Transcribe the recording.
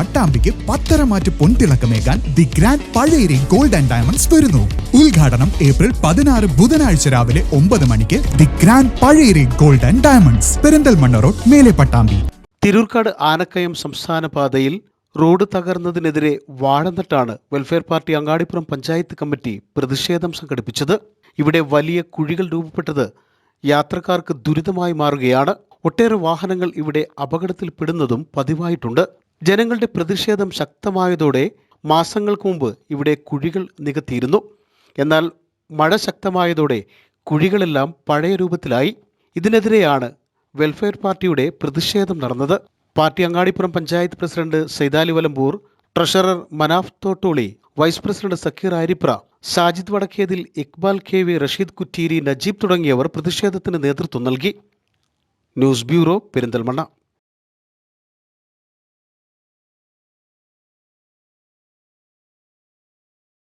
പട്ടാമ്പിക്ക് പത്തരമാറ്റ് പൊൻതിളക്കമേകാൻ the grand Pazhayari gold and diamonds വരുന്നു. ഉദ്ഘാടനം ഏപ്രിൽ പതിനാറ് ബുധനാഴ്ച രാവിലെ ഒമ്പത് മണിക്ക് the grand Pazhayari gold and diamonds Perinthalmanna road മേലെ പട്ടാമ്പി. തിരൂർക്കാട് ആനക്കയം സംസ്ഥാന പാതയിൽ റോഡ് തകർന്നതിനെതിരെ വാഴന്നിട്ടാണ് welfare party Angadippuram panchayat committee പ്രതിഷേധം സംഘടിപ്പിച്ചത്. ഇവിടെ വലിയ കുഴികൾ രൂപപ്പെട്ടത് യാത്രക്കാർക്ക് ദുരിതമായി മാറുകയാണ്. ഒട്ടേറെ വാഹനങ്ങൾ ഇവിടെ അപകടത്തിൽപ്പെടുന്നതും പതിവായിട്ടുണ്ട്. ജനങ്ങളുടെ പ്രതിഷേധം ശക്തമായതോടെ മാസങ്ങൾക്ക് മുമ്പ് ഇവിടെ കുഴികൾ നികത്തിയിരുന്നു. എന്നാൽ മഴ ശക്തമായതോടെ കുഴികളെല്ലാം പഴയ രൂപത്തിലായി. ഇതിനെതിരെയാണ് വെൽഫെയർ പാർട്ടിയുടെ പ്രതിഷേധം നടന്നത്. Party Angadippuram panchayat president Saithali Valambur treasurer Manaf Thottoli vice president Zakir Aripra Sajid Vadakkethil Iqbal K V Rasheed Kutteeri Najeeb തുടങ്ങിയവർ പ്രതിഷേധത്തിന് നേതൃത്വം നൽകി. News bureau Perinthalmanna.